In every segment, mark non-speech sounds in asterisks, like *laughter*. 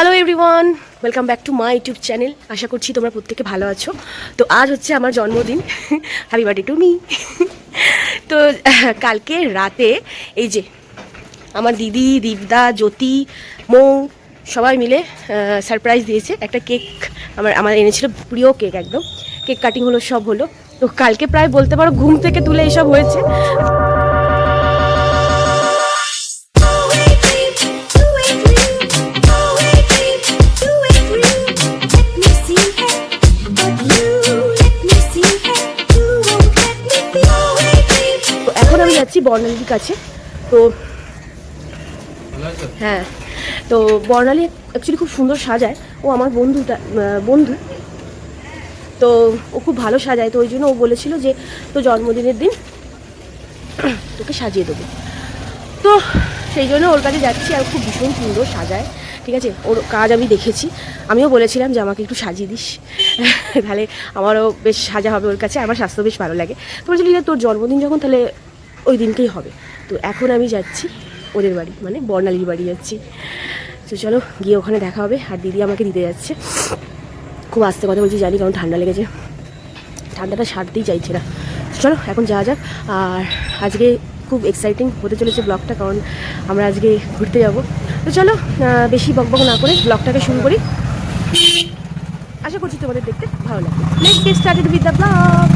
Hello everyone welcome back to my YouTube channel আশা করছি তোমরা প্রত্যেকে ভালো আছো। তো আজ হচ্ছে আমার জন্মদিন। হ্যাপি বার্থডে টু মি তো, কালকে রাতে এই যে আমার দিদি, দীপদা, জ্যোতি, মৌ সবাই মিলে সারপ্রাইজ দিয়েছে। একটা কেক আমার আমার এনেছিল, প্রিয় কেক একদম। কেক কাটিং হলো, সব হলো। তো কালকে প্রায় বলতে পারো ঘুম থেকে তুলে এসব হয়েছে। যাচ্ছি বর্ণালীর কাছে। তো হ্যাঁ তো বর্ণালী অ্যাকচুয়ালি খুব সুন্দর সাজায়। ও আমার বন্ধুটা বন্ধু। তো ও খুব ভালো সাজায়। তো ওই জন্য ও বলেছিল যে তো জন্মদিনের দিন তোকে সাজিয়ে দেবো। তো সেই জন্য ওর কাছে যাচ্ছি আর খুব ভীষণ সুন্দর সাজায়। ঠিক আছে? ওর কাজ আমি দেখেছি। আমিও বলেছিলাম যে, আমাকে একটু সাজিয়ে দিস। তাহলে আমারও বেশ সাজা হবে ওর কাছে। আমার স্বাস্থ্য বেশ ভালো লাগে। তো বলছি ঠিক তোর জন্মদিন যখন তাহলে ওই দিনকেই হবে। তো এখন আমি যাচ্ছি ওদের বাড়ি মানে বর্ণালীর বাড়ি যাচ্ছি। তো চলো গিয়ে ওখানে দেখা হবে। আর দিদি আমাকে দিতে যাচ্ছে। খুব আস্তে কথা বলছি, জানি কারণ ঠান্ডা লেগেছে। ঠান্ডাটা সারতেই চাইছে না। চলো এখন যাওয়া যাক। আর আজকে খুব এক্সাইটিং হতে চলেছে ব্লগটা কারণ আমরা আজকে ঘুরতে যাব। তো চলো বেশি বকবক না করে ব্লগটাকে শুরু করি। আশা করছি তোমাদের দেখতে ভালো লাগবে। Get started with the blog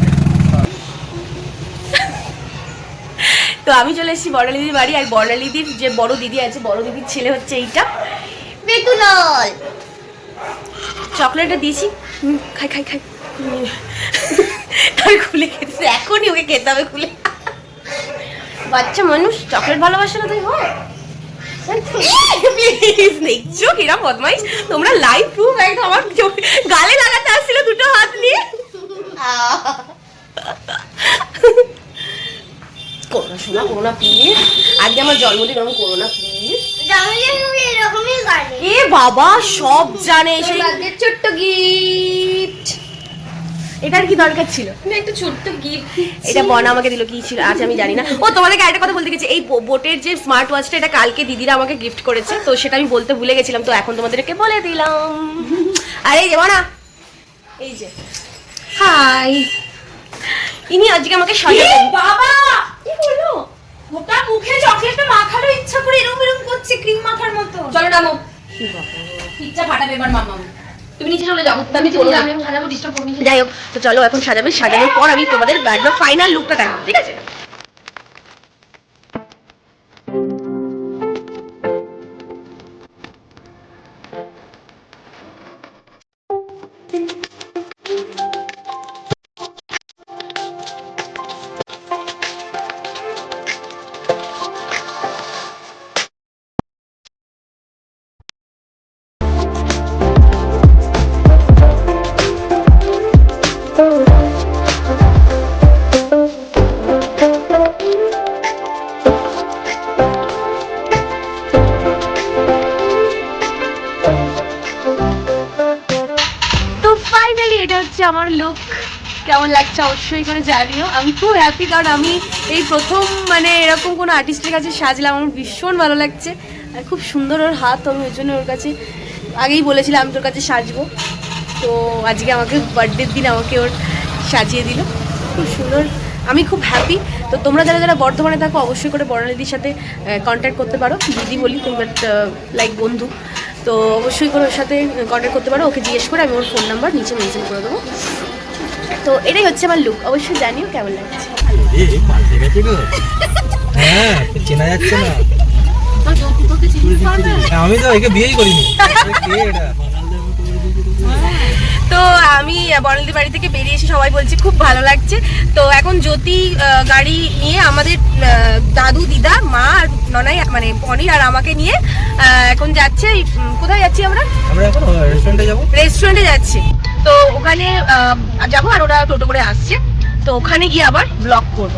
তো আমি চলে এসেছি বর্ণালীদির বাড়ি আর বর্ণালীদির যে বড় দিদি আছে বড় দিদির ছেলে হচ্ছে এইটা। বেতুলল। চকলেটটা দিয়েছি। খাই খাই খাই। আমি খুলে খেতে এখনই ওকে খেতে হবে খুলে। বাচ্চা মানুষ চকলেট ভালোবাসে না তুই হয় প্লিজ দেখছ কিরা বদমাইশ? তোমরা লাইভ প্রুফ একদম আমার গালে লাগাতে আসছিল দুটো হাত নিয়ে। করোনা শোনা করোনা প্লিজ আজকে আমার জন্মদিন আমি করোনা প্লিজ করে এ বাবা সব জানে সেই ছোট্ট গিফট এটার কি দরকার ছিল? একটা ছোট্ট গিফট এটা বনা আমাকে দিল কি ছিল আজ আমি জানি না। ও তোমাদেরকে একটা কথা বলতে গেছি। এই বোটের যে স্মার্ট ওয়াচটা এটা কালকে দিদিরা আমাকে গিফট করেছে। তো সেটা আমি বলতে ভুলে গেছিলাম তো এখন তোমাদেরকে বলে দিলাম। আর এই যে বনা এই যে। হাই ইনি আজকে আমাকে সাজাবেন বাবা! কি হলো? ওটা মুখে চকলেটটা মাখানো ইচ্ছা করে এরকম এরকম করছে ক্রিম মাখার মতো। চলো নামো। পিজ্জা ফাটাবে এবার মামা তুমি নিচে চলে যাও। আমি চলে যাব। আমি সাজাবো ডিস্টার্ব করবি। যাই হোক তো চলো এখন সাজাবে। সাজানোর পর আমি তোমাদের একদম ফাইনাল লুকটা দেখাবো ঠিক আছে? কেমন লাগছে অবশ্যই করে জানিও। আমি খুব হ্যাপি কারণ আমি এই প্রথম মানে এরকম কোনো আর্টিস্টের কাছে সাজলাম, আমার ভীষণ ভালো লাগছে। আর খুব সুন্দর ওর হাত আমি ওই জন্য ওর কাছে আগেই বলেছিলাম আমি তোর কাছে সাজবো। তো আজকে আমাকে বার্থডের দিন আমাকে ওর সাজিয়ে দিল। খুব সুন্দর, আমি খুব হ্যাপি তো তোমরা যারা যারা বর্ধমানে থাকো, অবশ্যই করে বর্ণালীদির সাথে কন্ট্যাক্ট করতে পারো। দিদি বলি বাট লাইক বন্ধু। তো অবশ্যই করে ওর সাথে কন্ট্যাক্ট করতে পারো। ওকে জিজ্ঞেস করে আমি ওর ফোন নাম্বার নিচে মেনশন করে দেবো। তো এটাই হচ্ছে আমার লুক অবশ্যই জানিও কেমন লাগছে। হ্যাঁ চেনা যাচ্ছে না। আমি তো একে বিয়েই করিনি। *laughs* এটা? তো আমি বর্ণালী বাড়ি থেকে বেরিয়ে এসে সবাই বলছে খুব ভালো লাগছে। তো এখন জ্যোতি গাড়ি নিয়ে আমাদের দাদু দিদা মা আর ননাই মানে পনির আর আমাকে নিয়ে এখন যাচ্ছে। কোথায় যাচ্ছি আমরা? আমরা এখন রেস্টুরেন্টে যাব। রেস্টুরেন্টে যাচ্ছি। তো ওখানে যাব আর ওরা টোটো করে আসছে। তো ওখানে গিয়ে আবার ব্লগ করব।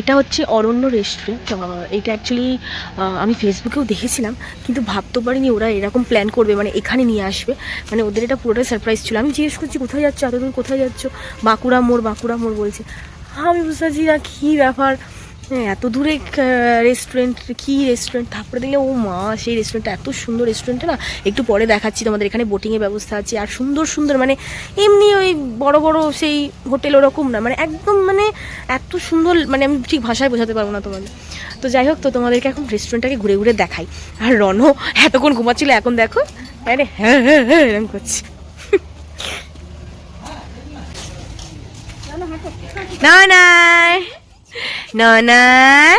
এটা হচ্ছে অরণ্য রেস্টুরেন্ট এটা অ্যাকচুয়ালি আমি ফেসবুকেও দেখেছিলাম, কিন্তু ভাবতে পারিনি ওরা এরকম প্ল্যান করবে মানে এখানে নিয়ে আসবে। মানে ওদের এটা পুরোটাই সারপ্রাইজ ছিল। আমি জিজ্ঞেস করছি, কোথায় যাচ্ছ? এতদূর কোথায় যাচ্ছ? বাঁকুড়া মোড় বাঁকুড়া মোড়, বলছে। আমি বুঝতে পারছি না কী ব্যাপার। হ্যাঁ, এত দূরে রেস্টুরেন্ট কী রেস্টুরেন্ট তারপরে দেখলে ও মা সেই রেস্টুরেন্টটা এত সুন্দর রেস্টুরেন্টটা না? একটু পরে দেখাচ্ছি তোমাদের এখানে বোটিংয়ের ব্যবস্থা আছে। আর সুন্দর সুন্দর মানে এমনি ওই বড় বড় সেই হোটেল ওরকম না মানে একদম মানে এত সুন্দর মানে আমি ঠিক ভাষায় বোঝাতে পারব না তোমাদের। তো যাই হোক তো তোমাদেরকে এখন রেস্টুরেন্টটাকে ঘুরে ঘুরে দেখাই। আর রণ এতক্ষণ ঘুমাচ্ছিল এখন দেখো আরে হ্যাঁ হ্যাঁ হ্যাঁ এরকম করছে। *laughs* না নাই ননাই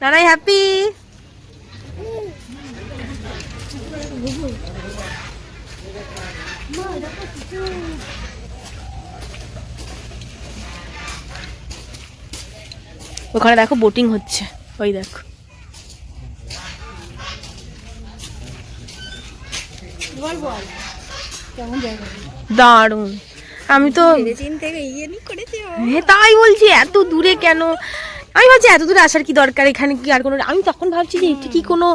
ননাই হ্যাপি ওখানে দেখো বোটিং হচ্ছে ওই দেখো। দারুণ। আমি তো হ্যাঁ তাই বলছি এত দূরে কেন? আমি ভাবছি এত দূরে আসার কি দরকার? এখানে কি আর কোনো আমি তখন ভাবছি যে এটা কি কোনো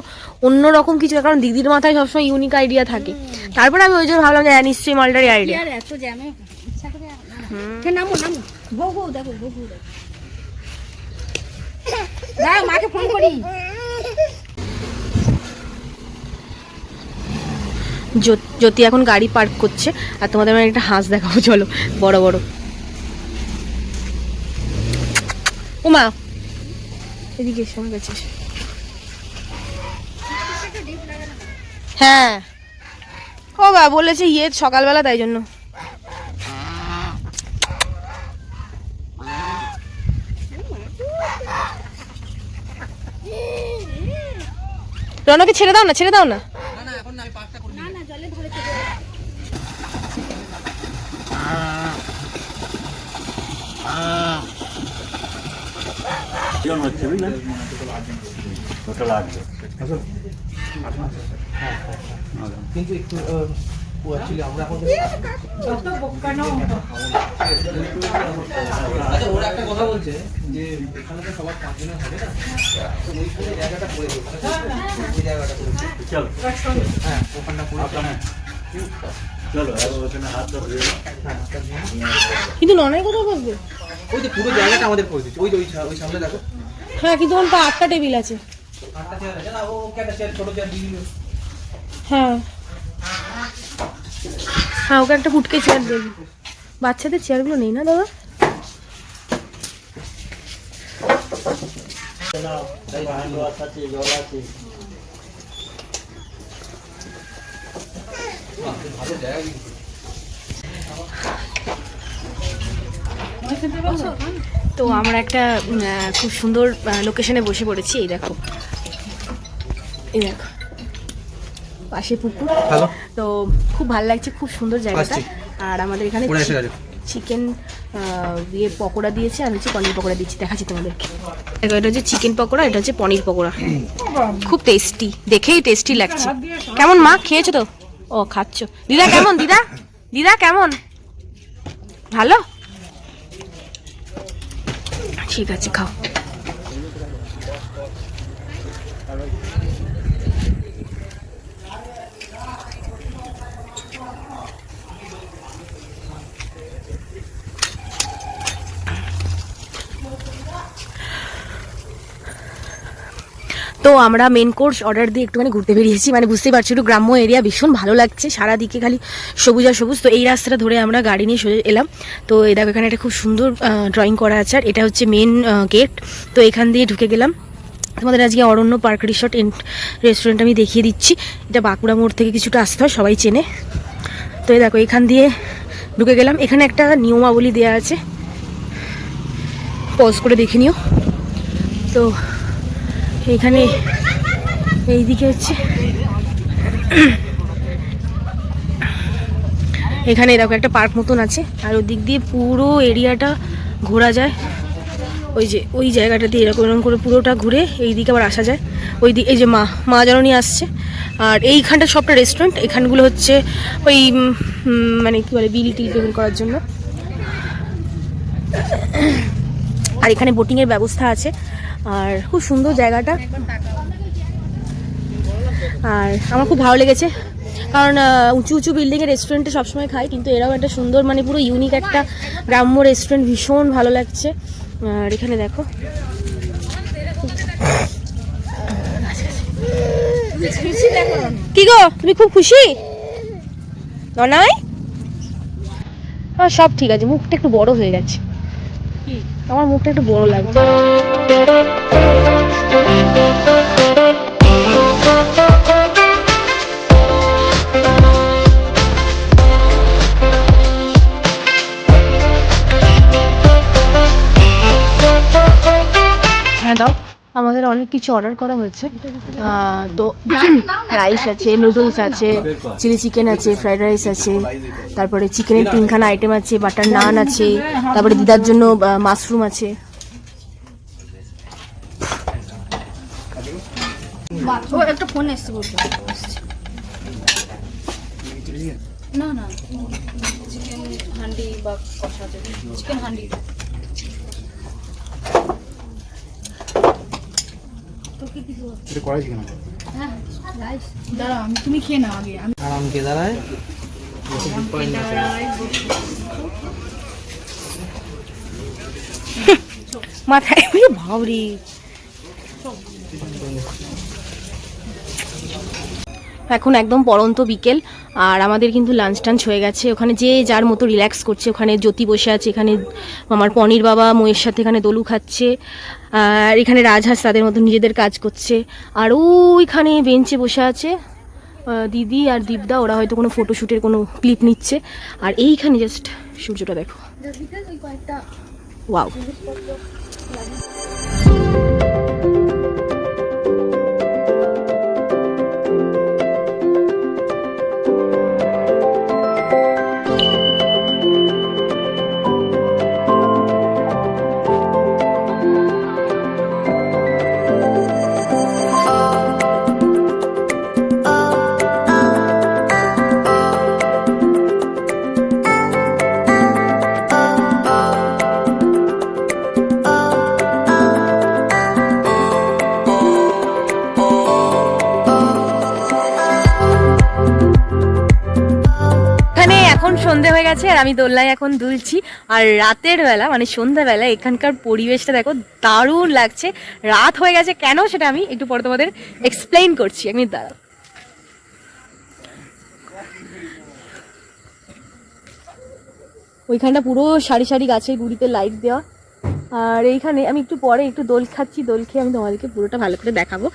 অন্য রকম কিছু কারণ দিদির মাথায় সবসময় ইউনিক আইডিয়া থাকে। তারপরে আমি ওই জন্য ভাবলাম যে হ্যাঁ নিশ্চয়ই মালটারই আইডিয়া নামো নামো। দেখো দেখো। মাকে ফোন করি। জ্যোতি এখন গাড়ি পার্ক করছে, আর তোমাদের আমি একটা হাঁস দেখাবো চলো, বড় বড়। উমা! এদিকে কাছে এসে। হ্যাঁ। ও বা বলেছে ইয়ে সকালবেলা, তাই জন্য। রনকে ছেড়ে দাও না, ছেড়ে দাও না। ওজন হচ্ছে বুঝলেন? ওটা লাগবে কিন্তু একটু ও অ্যাকচুয়ালি আমরা এখন আচ্ছা ওরা একটা কথা বলছে যে এখানে তো সবার পাঁচজনের হবে না? তো ওইখানে জায়গাটা ওই চলো। হ্যাঁ ওখানটা পড়ে যাবে। চলো ওখানে হাত ধরে হ্যাঁ। কিন্তু ননাই কোথাও বসবে ওই যে পুরো জায়গাটা আমাদের করে দিচ্ছে। ওই যে ওই ওই সামনে দেখো। হ্যাঁ কিন্তু ওখানে তো আটটা টেবিল আছে। আটটা চেয়ার আছে না? ও ওকে একটা চেয়ার ছোট চেয়ার দিয়ে দিল। হ্যাঁ। হ্যাঁ ওকে একটা ফুটকে চেয়ার দেবে বাচ্চাদের চেয়ারগুলো নেই না দাদা? ভালো জায়গা কিন্তু। তো আমরা একটা খুব সুন্দর লোকেশনে বসে পড়েছি এই দেখো। এই দেখো। পাশে পুকুর। তো খুব ভালো লাগছে খুব সুন্দর জায়গাটা। আর আমাদের এখানে চিকেন দিয়ে পকোড়া দিয়েছে আর হচ্ছে পনির পকোড়া দিচ্ছি দেখাচ্ছি তোমাদেরকে। দেখো এটা হচ্ছে চিকেন পকোড়া এটা হচ্ছে পনির পকোড়া। খুব টেস্টি দেখেই টেস্টি লাগছে। কেমন মা খেয়েছো তো? ও খাচ্ছ। দিদা কেমন? দিদা? দিদা কেমন? ভালো? ঠিক আছে খাও তো আমরা মেন কোর্স অর্ডার দিয়ে একটুখানি ঘুরতে বেরিয়েছি। মানে বুঝতেই পারছি, একটু গ্রাম্য এরিয়া ভীষণ ভালো লাগছে। সারা দিকে খালি সবুজ আর সবুজ। তো এই রাস্তাটা ধরে আমরা গাড়ি নিয়ে সোজা এলাম। তো এই দেখো, এখানে একটা খুব সুন্দর ড্রয়িং করা আছে। আর এটা হচ্ছে মেন গেট তো এখান দিয়ে ঢুকে গেলাম। তোমাদের আজকে Aranya park resort and restaurant আমি দেখিয়ে দিচ্ছি। এটা বাঁকুড়া মোড় থেকে কিছুটা আসতে হয়, সবাই চেনে। তো এই দেখো, এখান দিয়ে ঢুকে গেলাম। এখানে একটা নিয়মাবলী দেওয়া আছে। পজ করে দেখে নিও। তো এখানে এইদিকে হচ্ছে। এখানে এরকম একটা পার্ক মতন আছে, আর ওদিক দিয়ে পুরো এরিয়াটা ঘোরা যায়। ওই যে, ওই জায়গাটা দিয়ে এরকম এরকম করে পুরোটা ঘুরে এই দিকে আবার আসা যায়। ওই দিকে এই যে মা মা জননী আসছে। আর এইখানটা সবটা রেস্টুরেন্ট এখানগুলো হচ্ছে ওই মানে কী বলে, বিল টিল পেমেন্ট করার জন্য। আর এখানে বোটিংয়ের ব্যবস্থা আছে। আর খুব সুন্দর জায়গাটা। আর আমার খুব ভালো লেগেছে। কারণ উঁচু উঁচু বিল্ডিংয়ের রেস্টুরেন্টে সবসময় খাই, কিন্তু এরাও একটা সুন্দর মানে পুরো ইউনিক একটা গ্রাম্য রেস্টুরেন্ট ভীষণ ভালো লাগছে। আর এখানে দেখো। কি গো, তুমি খুব খুশি? নয় সব ঠিক আছে, মুখটা একটু বড় হয়ে গেছে। আমার মুখটা একটু বড় লাগছে। হ্যাঁ দাও। আমাদের অনেক কিছু অর্ডার করা হয়েছে। তো রাইস আছে নুডলস আছে চিলি চিকেন আছে ফ্রাইড রাইস আছে, তারপরে চিকেনের তিনখানা আইটেম আছে বাটার নান আছে, তারপরে দিদার জন্য মাশরুম আছে। না না চিকেন হান্ডি বা কষা চিকেন হান্ডি। দাঁড়া আমি তুমি খেয়ে নাও আগে আমি আরাম কে দাঁড়ায় মাথায় ভাবরি এখন একদম পরন্ত বিকেল আর আমাদের কিন্তু লাঞ্চ টাঞ্চ হয়ে গেছে। ওখানে যে যার মতো রিল্যাক্স করছে ওখানে জ্যোতি বসে আছে এখানে আমার পনির বাবা ময়ের সাথে এখানে দলু খাচ্ছে আর এখানে রাজহাঁস তাদের মতো নিজেদের কাজ করছে। আর ওইখানে বেঞ্চে বসে আছে দিদি আর দীপদা ওরা হয়তো কোনো ফটোশ্যুটের কোনো ক্লিপ নিচ্ছে। আর এইখানে জাস্ট সূর্যটা দেখো। ওয়াও সন্ধে হয়ে গেছে আর আমি দোলনায় এখন দুলছি। আর রাতের বেলা মানে সন্ধ্যাবেলা এখানকার পরিবেশটা দেখো দারুণ লাগছে। রাত হয়ে গেছে কেন সেটা আমি একটু পরে তোমাদের এক্সপ্লেইন করছি। আমি দাঁড়াও। ওইখানটা পুরো সারি সারি গাছের গুড়িতে লাইট দেওয়া। আর এইখানে আমি একটু পরে একটু দোল খাচ্ছি, দোল খেয়ে আমি তোমাদেরকে পুরোটা ভালো করে দেখাবো।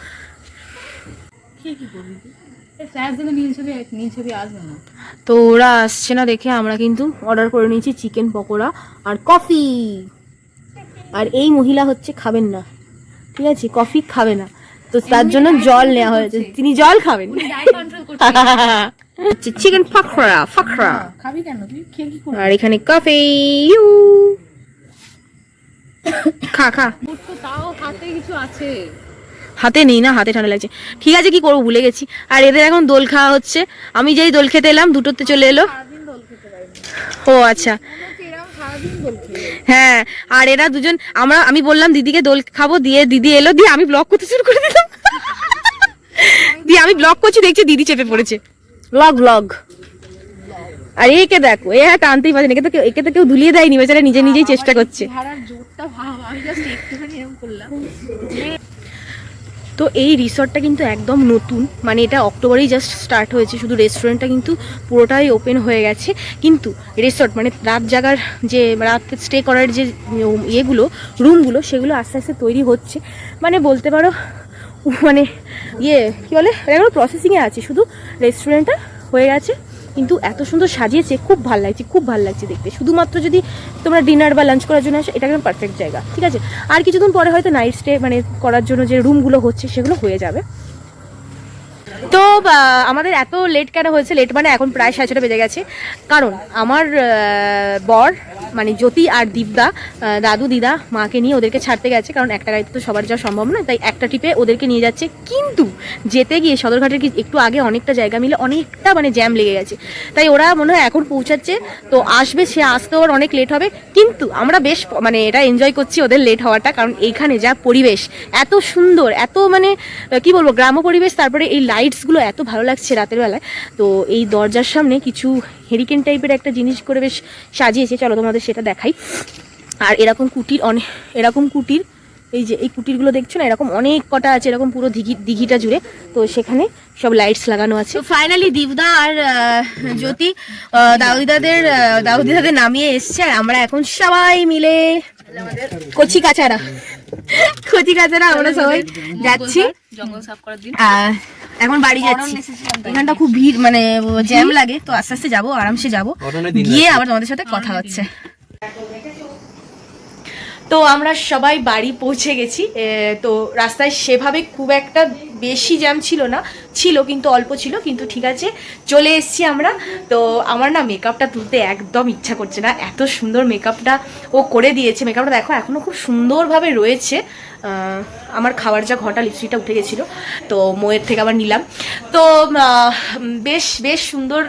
তো ওরা আসছে না দেখে আমরা কিন্তু অর্ডার করে নিয়েছি চিকেন পকোড়া আর কফি আর এই মহিলা হচ্ছে খাবেন না। ঠিক আছে? কফি খাবে না। তো তার জন্য জল নেওয়া হয়েছে। তিনি জল খাবেন। চিকেন ফাকড়া ফাকড়া খাবি কেন? তুই খেয়ে কি আর এখানে কফি *coughs* খা খা। করব তাও হাতে কিছু আছে। হাতে নেই না হাতে ঠান্ডা লাগছে। ঠিক আছে কি করব ভুলে গেছি। আর এদের এখন দোল খাওয়া হচ্ছে। আমি যেই দোল খেতে এলাম দুটোতে চলে এলো। ও আচ্ছা। হ্যাঁ আর এরা দুজন আমরা আমি বললাম দিদিকে দোল খাব দিয়ে দিদি এলো দিয়ে আমি ব্লগ করতে শুরু করে দিলাম। দিয়ে আমি ব্লগ করছি দেখছি দিদি চেপে পড়েছে। ব্লগ ব্লগ আর একে দেখো এ হ্যাঁ টানতেই পারছে না একে তো কেউ একে তো কেউ ধুলিয়ে দেয়নি বেচারা নিজে নিজেই চেষ্টা করছে হারার জোরটা ভাব আমি জাস্ট একটুখানি এরকম করলাম তো এই রিসর্টটা কিন্তু একদম নতুন। মানে এটা অক্টোবরেই জাস্ট স্টার্ট হয়েছে, শুধু রেস্টুরেন্টটা কিন্তু পুরোটাই ওপেন হয়ে গেছে। কিন্তু রিসর্ট মানে রাত জাগার যে, রাত স্টে করার যে ইয়েগুলো রুমগুলো সেগুলো আস্তে আস্তে তৈরি হচ্ছে। মানে বলতে পারো মানে ইয়ে কী বলে? এগুলো প্রসেসিংয়ে আছে, শুধু রেস্টুরেন্টটা হয়ে গেছে। কিন্তু এত সুন্দর সাজিয়েছে, খুব ভালো লাগছে, খুব ভালো লাগছে দেখতে। শুধুমাত্র যদি তোমরা ডিনার বা লাঞ্চ করার জন্য আসো, এটা একদম পারফেক্ট জায়গা, ঠিক আছে? আর কিছুদিন পরে হয়তো নাইট স্টে মানে করার জন্য যে রুমগুলো হচ্ছে, সেগুলো হয়ে যাবে। তো আমাদের এত লেট কেন হয়েছে? লেট মানে এখন প্রায় সাড়ে ছটা বেজে গেছে। কারণ, আমার বর মানে জ্যোতি আর দীপদা দাদু, দিদা, মাকে নিয়ে ওদেরকে ছাড়তে গেছে। কারণ একটা গাড়িতে তো সবার যাওয়া সম্ভব নয়, তাই একটা ট্রিপে ওদেরকে নিয়ে যাচ্ছে। কিন্তু, যেতে গিয়ে সদরঘাটের একটু আগে অনেকটা জায়গা মিলে অনেকটা মানে জ্যাম লেগে গেছে। তাই ওরা মনে হয় এখন পৌঁছাচ্ছে। তো আসবে, সে আসতে ওর অনেক লেট হবে। কিন্তু, আমরা বেশ মানে এটা এনজয় করছি ওদের লেট হওয়াটা। কারণ এইখানে যা পরিবেশ, এত সুন্দর, এত মানে কি বলব, গ্রাম্য পরিবেশ, তারপরে এই লাইটসগুলো এত ভালো লাগছে রাতের বেলায়। তো এই দরজার সামনে কিছু হেরিকেন টাইপের একটা জিনিস করে বেশ সাজিয়েছে। চলো তোমাদের সেটা দেখাই। আর এরকম কুটির অনেক এরকম কুটির, এই যে এই কুটিরগুলো দেখছ না, এরকম অনেক কটা আছে, এরকম পুরো দিঘি, দিঘিটা জুড়ে। তো সেখানে সব লাইটস লাগানো আছে। ফাইনালি দীপদা আর জ্যোতি দাউদিদাদের দাউদিদাদের নামিয়ে এসছে। আর আমরা এখন সবাই মিলে কচি কাচারা। কচি কাচারা আমরা সবাই যাচ্ছি। জঙ্গল সাফ করার দিন। আহ, এখন বাড়ি যাচ্ছি। এখানটা খুব ভিড় মানে জ্যাম লাগে তো আস্তে আস্তে যাব আরামসে যাব। গিয়ে আবার তোমাদের সাথে কথা হচ্ছে। তো আমরা সবাই বাড়ি পৌঁছে গেছি তো রাস্তায় সেভাবে খুব একটা বেশি জ্যাম ছিল না, ছিল কিন্তু অল্প ছিল, কিন্তু ঠিক আছে, চলে এসছি আমরা। তো আমার না মেকআপটা তুলতে একদম ইচ্ছা করছে না, এত সুন্দর মেকআপটা ও করে দিয়েছে। মেকআপটা দেখো এখনও খুব সুন্দরভাবে রয়েছে। আমার খাবার যা ঘটা লিপস্টিকটা উঠে গেছিল, তো মোয়ের থেকে আবার নিলাম। তো বেশ বেশ সুন্দর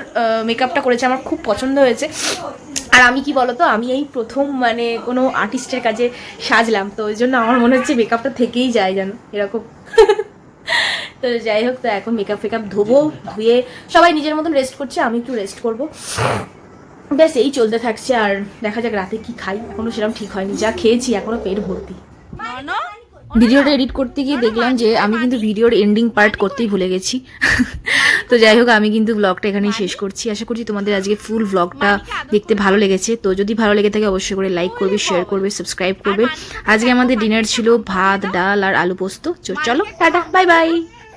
মেকআপটা করেছে, আমার খুব পছন্দ হয়েছে। আর আমি কি বলতো, আমি এই প্রথম মানে কোনো আর্টিস্টের কাজে সাজলাম, তো ওই জন্য আমার মনে হচ্ছে মেকআপটা থেকেই যায় যেন, এরকম। *laughs* তো যাই হোক, তো এখন মেকআপ ফেকআপ ধোবো, ধুয়ে সবাই নিজের মতন রেস্ট করছে, আমি একটু রেস্ট করব। ব্যাস, এই চলতে থাকছে, আর দেখা যাক রাতে কি খাই, এখনও সেরকম ঠিক হয়নি, যা খেয়েছি, এখনও পেট ভর্তি। ভিডিওটা এডিট করতে গিয়ে দেখলাম যে আমি কিন্তু ভিডিওর এন্ডিং পার্ট করতেই ভুলে গেছি। তো যাই হোক, আমি কিন্তু ব্লগটা এখানেই শেষ করছি। আশা করছি তোমাদের আজকে ফুল ব্লগটা দেখতে ভালো লেগেছে। তো যদি ভালো লেগে থাকে, অবশ্যই করে লাইক করবে শেয়ার করবে সাবস্ক্রাইব করবে। আজকে আমাদের ডিনার ছিল ভাত, ডাল আর আলু পোস্ত। চলো, টাটা বাই বাই